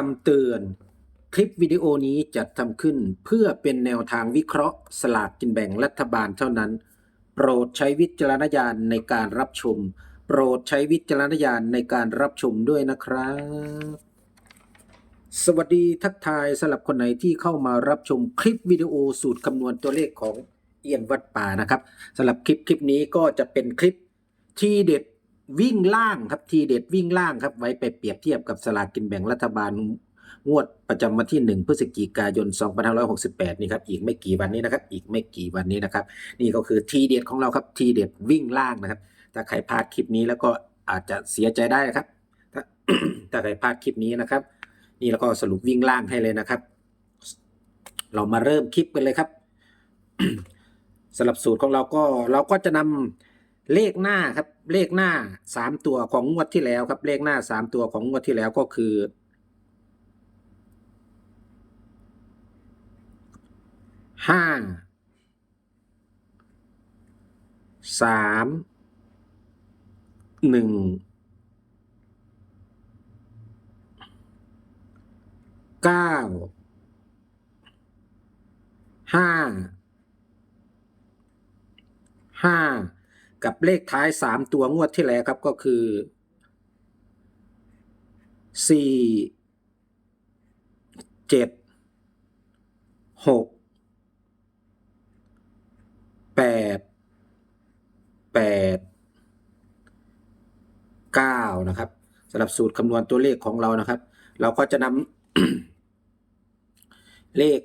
คำเตือน คลิปวิดีโอนี้จัดทำขึ้นเพื่อเป็นแนวทางวิเคราะห์สลากกินแบ่งรัฐบาลเท่านั้น โปรดใช้วิจารณญาณในการรับชม โปรดใช้วิจารณญาณในการรับชมด้วยนะครับ สวัสดีทักทายสำหรับคนไหนที่เข้ามารับชมคลิปวิดีโอสูตรคำนวณตัวเลขของเอียนวัดป่านะครับสำหรับคลิปคลิปนี้ก็จะเป็นคลิปที่เด็ด วิ่งล่างครับทีเด็ดวิ่งล่างครับ ไว้ไปเปรียบเทียบกับสลากกินแบ่งรัฐบาลงวดประจำวันที่ 1พฤศจิกายน 2568 นี่ครับ อีกไม่กี่วันนี้นะครับ อีกไม่กี่วันนี้นะครับ นี่ก็คือทีเด็ดของเราครับ ทีเด็ดวิ่งล่างนะครับ ถ้าใครพลาดคลิปนี้แล้วก็อาจจะเสียใจได้นะครับ ถ้าถ้าใครพลาดคลิปนี้นะครับ นี่แล้วก็สรุปวิ่งล่างให้เลยนะครับ เรามาเริ่มคลิปกันเลยครับสำหรับสูตรของเราก็เราก็จะนำ เลขหน้าครับเลขหน้าสามตัวของงวดที่แล้วครับ เลขหน้าสามตัวของงวดที่แล้วก็คือห้าสามหนึ่งเก้าห้าห้า กับเลขท้ายสามตัวงวดที่แล้วครับก็คือสี่เจ็ดหกแปดแปดเก้านะครับสำหรับสูตรคำนวณตัวเลขของเรานะครับ เราก็จะนำเลข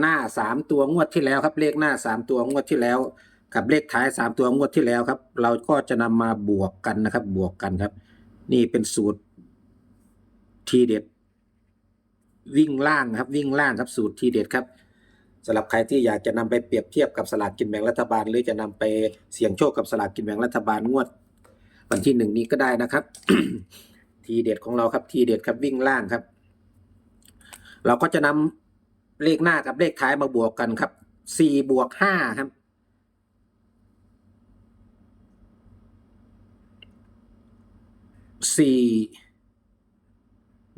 หน้าสามตัวงวดที่แล้วครับ เลขหน้าสามตัวงวดที่แล้ว กับเลขท้ายสามตัวงวดที่แล้วครับ เราก็จะนำมาบวกกันนะครับ บวกกันครับ นี่เป็นสูตรทีเด็ด วิ่งล่างครับ วิ่งล่างครับสูตรทีเด็ดครับสำหรับใครที่อยากจะนำไปเปรียบเทียบกับสลากกินแบ่งรัฐบาล หรือจะนำไปเสี่ยงโชคกับสลากกินแบ่งรัฐบาลงวด วันที่หนึ่งนี้ก็ได้นะครับ ทีเด็ดของเราครับทีเด็ดครับวิ่งล่างครับ เราก็จะนำเลขหน้ากับเลขท้ายมาบวกกันครับสี่บวกห้าครับ สี่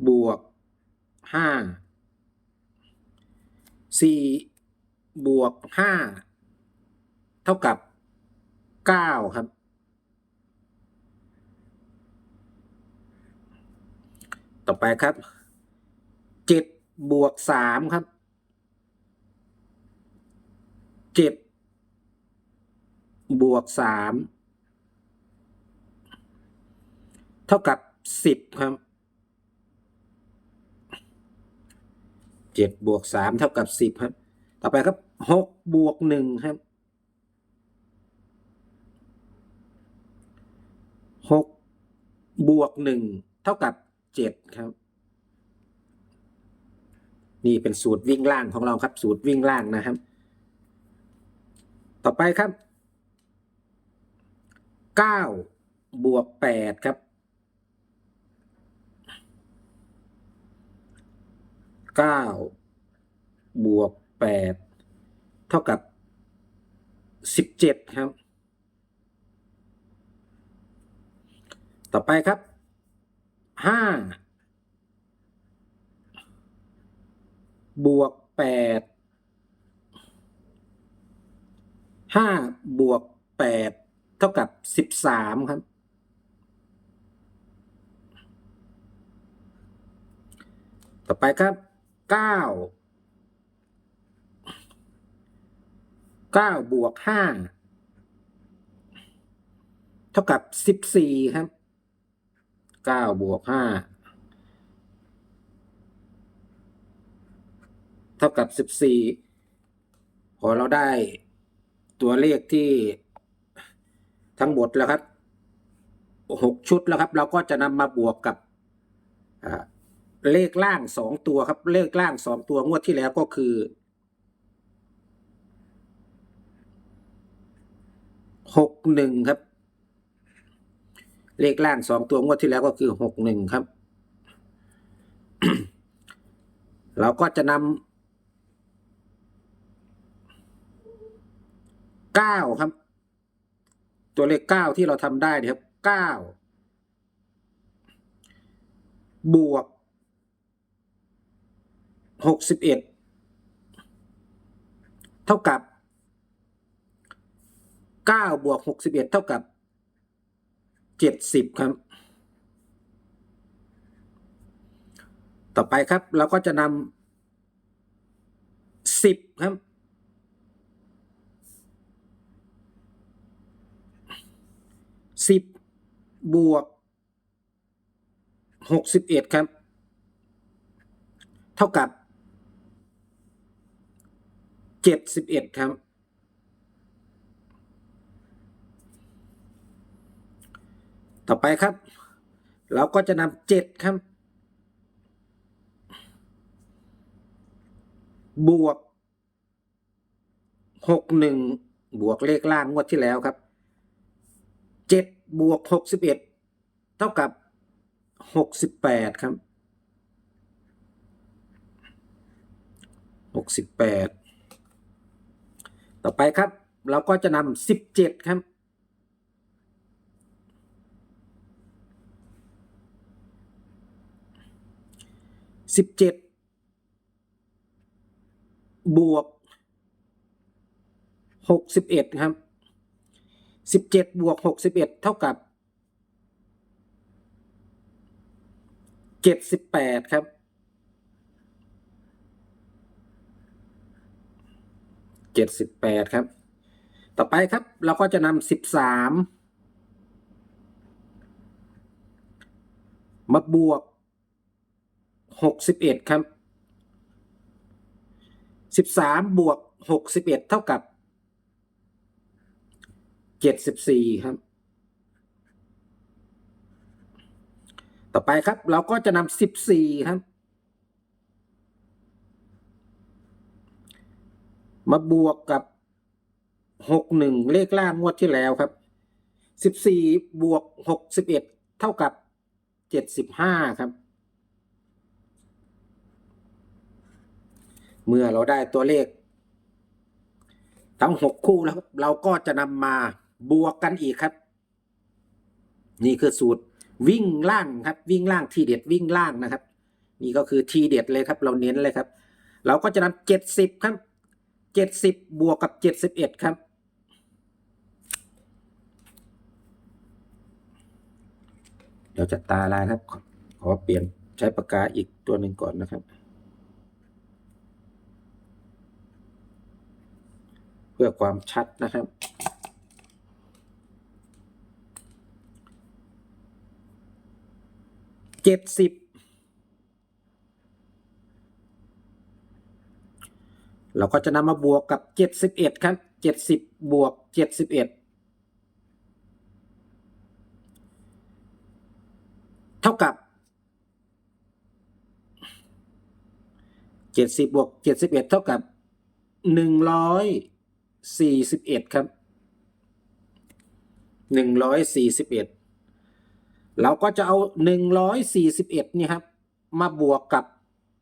บวกห้าสี่บวกห้าเท่ากับเก้าครับต่อไปครับเจ็ดบวกสามครับเจ็ดบวกสาม เท่ากับสิบครับเจ็ดบวกสามเท่ากับสิบครับ ต่อไปครับหกบวกหนึ่งครับหกบวกหนึ่งเท่ากับเจ็ดครับ นี่เป็นสูตรวิ่งล่างของเราครับ สูตรวิ่งล่างนะครับ ต่อไปครับเก้าบวกแปดครับ เก้าบวกแปดเท่ากับสิบเจ็ดครับ ต่อไปครับห้าบวกแปดห้าบวกแปดเท่ากับสิบสามครับ ต่อไปครับ เก้าเก้าบวกห้าเท่ากับสิบสี่ครับเก้าบวกห้าเท่ากับสิบสี่พอเราได้ตัวเลขที่ทั้งหมดแล้วครับหกชุดแล้วครับ เราก็จะนำมาบวกกับ เลขล่างสองตัวครับ เลขล่างสองตัวงวดที่แล้วก็คือหกหนึ่งครับ เลขล่างสองตัวงวดที่แล้วก็คือหกหนึ่งครับ เราก็จะนำเก้าครับ ตัวเลขเก้าที่เราทำได้นะครับเก้าบวก หกสิบเอ็ดเท่ากับเก้าบวกหกสิบเอ็ดเท่ากับเจ็ดสิบครับ ต่อไปครับเราก็จะนำสิบครับสิบบวกหกสิบเอ็ดครับ เท่ากับ จ็ดสิบเอ็ดครับ ต่อไปครับ เราก็จะนำเจ็ดครับ บวกหกหนึ่งบวกเลขล่างงวดที่แล้วครับเจ็ดบวกหกสิบเอ็ดเท่ากับหกสิบแปดครับหกสิบแปด ต่อไปครับ เราก็จะนำสิบเจ็ดครับ สิบเจ็ดบวกหกสิบเอ็ดครับสิบเจ็ดบวกหกสิบเอ็ดเท่ากับเจ็ดสิบแปดครับ จ็ดสิบแปดครับ ต่อไปครับเราก็จะนำสิบสามมาบวกหกสิบเอ็ดครับสิบสามบวกหกสิบเอ็ดเท่ากับเจ็ดสิบสี่ครับ ต่อไปครับเราก็จะนำสิบสี่ครับ มาบวกกับหกหนึ่งเลขล่างงวดที่แล้วครับสิบสี่บวกหกสิบเอ็ดเท่ากับเจ็ดสิบห้าครับ เมื่อเราได้ตัวเลข ทั้งหกคู่แล้วเราก็จะนำมาบวกกันอีกครับ นี่คือสูตรวิ่งล่างครับ วิ่งล่างทีเด็ดวิ่งล่างนะครับ นี่ก็คือทีเด็ดเลยครับ เราเน้นเลยครับ เราก็จะนำเจ็ดสิบครับ จ็ดสิบบวกกับเจ็ดสิบเอ็ดครับ เดี๋ยวจะตาลายครับ ขอเปลี่ยนใช้ปากกาอีกตัวหนึ่งก่อนนะครับ เพื่อความชัดนะครับเจ็ดสิบ เราก็จะนำมาบวกกับเจ็ดสิบเอ็ดครับเจ็ดสิบบวกเจ็ดสิบเอ็ดเท่ากับเจ็ดสิบบวกเจ็ดสิบเอ็ดเท่ากับหนึ่งร้อยสี่สิบเอ็ดครับหนึ่งร้อยสี่สิบเอ็ดเราก็จะเอาหนึ่งร้อยสี่สิบเอ็ดนี่ครับ มาบวกกับ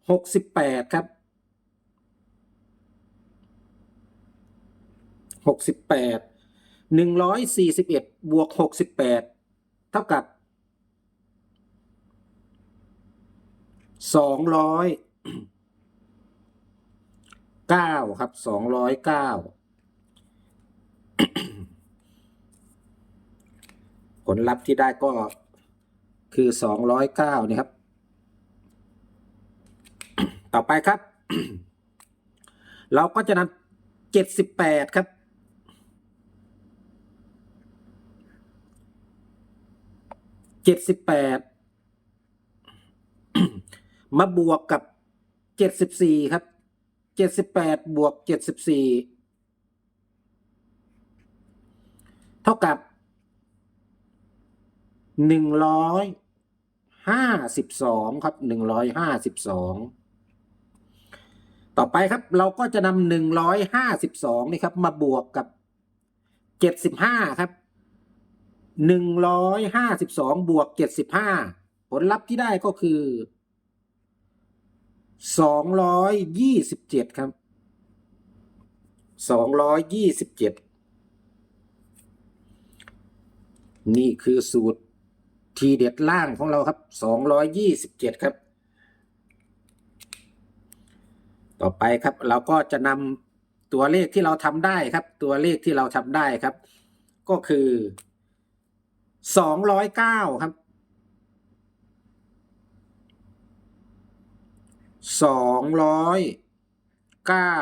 หกสิบแปดครับ หกสิบแปดหนึ่งร้อยสี่สิบเอ็ดบวกหกสิบแปดเท่ากับสองร้อยเก้าครับสองร้อยเก้าผลลัพธ์ที่ได้ก็คือสองร้อยเก้านี่ครับ ต่อไปครับ เราก็จะนำเจ็ดสิบแปดครับ เจ็ดสิบแปดมาบวกกับเจ็ดสิบสี่ครับเจ็ดสิบแปดบวกเจ็ดสิบสี่เท่ากับหนึ่งร้อยห้าสิบสองครับหนึ่งร้อยห้าสิบสองต่อไปครับเราก็จะนำหนึ่งร้อยห้าสิบสองนี่ครับ มาบวกกับเจ็ดสิบห้าครับ หนึ่งร้อยห้าสิบสองบวกเจ็ดสิบห้าผลลัพธ์ที่ได้ก็คือสองร้อยยี่สิบเจ็ดครับสองร้อยยี่สิบเจ็ดนี่คือสูตรทีเด็ดล่างของเราครับสองร้อยยี่สิบเจ็ดครับ ต่อไปครับเราก็จะนำตัวเลขที่เราทำได้ครับ ตัวเลขที่เราทำได้ครับ ก็คือ สองร้อยเก้าครับสองร้อยเก้า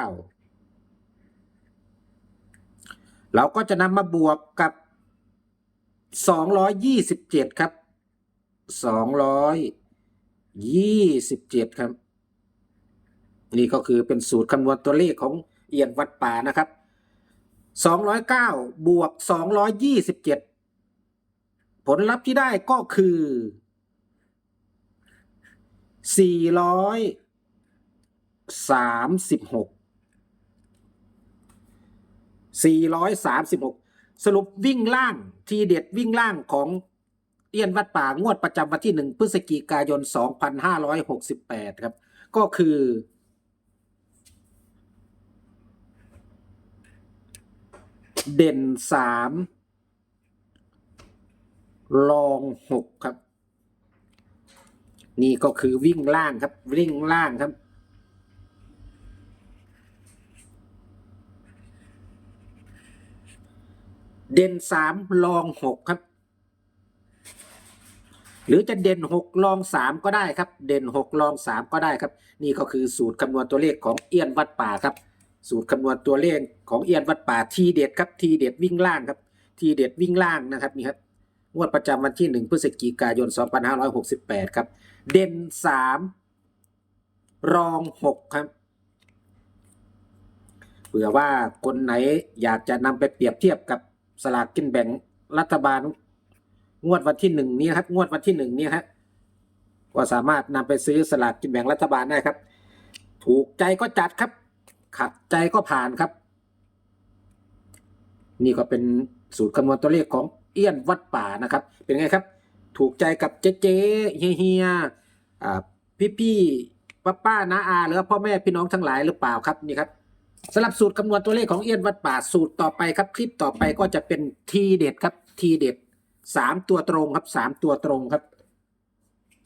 เราก็จะนำมาบวกกับสองร้อยยี่สิบเจ็ดครับสองร้อยยี่สิบเจ็ดครับ นี่ก็คือเป็นสูตรคำนวณตัวเลขของเอียนวัดป่านะครับ209บวก227 ผลลัพธ์ที่ได้ก็คือ 436 436 สรุปวิ่งล่างทีเด็ดวิ่งล่างของเตี้ยนวัดป่างวดประจำวันที่ 1 พฤศจิกายน 2568 ครับ ก็คือ เด่น 3 ลองหกครับ นี่ก็คือวิ่งล่างครับ วิ่งล่างครับ เด่นสามลองหกครับ หรือจะเด่นหกลองสามก็ได้ครับ เด่นหกลองสามก็ได้ครับ นี่ก็คือสูตรคำนวณตัวเลขของเอียนวัดป่าครับ สูตรคำนวณตัวเลขของเอียนวัดป่าทีเด็ดครับทีเด็ดวิ่งล่างครับ ทีเด็ดวิ่งล่างนะครับนี่ครับ งวดประจำวันที่ 1 พฤศจิกายน 2568 ครับ เด่น 3 รอง 6 ครับ เผื่อว่าคนไหนอยากจะนำไปเปรียบเทียบกับสลากกินแบ่งรัฐบาล งวดวันที่หนึ่งนี้ครับ งวดวันที่หนึ่งนี้ครับก็สามารถนำไปซื้อสลากกินแบ่งรัฐบาลได้ครับ ถูกใจก็จัดครับ ขัดใจก็ผ่านครับ นี่ก็เป็นสูตรคำนวณตัวเลขของ เอี้ยนวัดป่านะครับ เป็นไงครับ ถูกใจกับเจ๊เจ๊เฮียเฮียพี่พี่ป้าป้าน้าอาหรือพ่อแม่พี่น้องทั้งหลายหรือเปล่าครับนี่ครับสำหรับสูตรคำนวณตัวเลขของเอี้ยนวัดป่าสูตรต่อไปครับ คลิปต่อไปก็จะเป็นทีเด็ดครับทีเด็ดสามตัวตรงครับสามตัวตรงครับ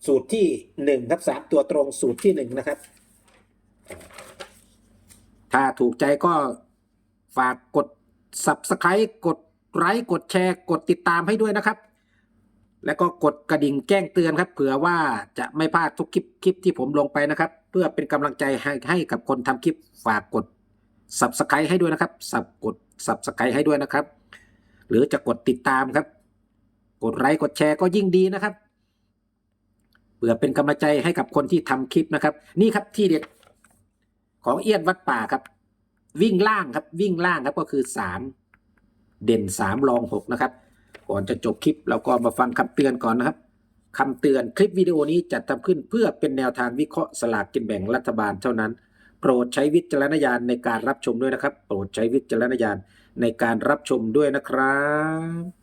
สูตรที่หนึ่งครับสามตัวตรงสูตรที่หนึ่งนะครับ ถ้าถูกใจก็ฝากกด subscribe กด ไลค์กดแชร์กดติดตามให้ด้วยนะครับ แล้วก็กดกระดิ่งแจ้งเตือนครับ เผื่อว่าจะไม่พลาดทุกคลิปคลิปที่ผมลงไปนะครับ เพื่อเป็นกำลังใจให้ให้กับคนทำคลิปฝากกด subscribe ให้ด้วยนะครับสับกด subscribe ให้ด้วยนะครับ หรือจะกดติดตามครับ กดไลค์กดแชร์ก็ยิ่งดีนะครับเพื่อเป็นกำลังใจให้กับคนที่ทำคลิปนะครับ นี่ครับที่เด็ดของเอียนวัดป่าครับ วิ่งล่างครับวิ่งล่างครับก็คือสาม เด่นสามรองหกนะครับ ก่อนจะจบคลิปเราก็มาฟังคำเตือนก่อนนะครับคำเตือนคลิปวิดีโอนี้จัดทำขึ้นเพื่อเป็นแนวทางวิเคราะห์สลากกินแบ่งรัฐบาลเท่านั้น โปรดใช้วิจารณญาณในการรับชมด้วยนะครับ โปรดใช้วิจารณญาณในการรับชมด้วยนะครับ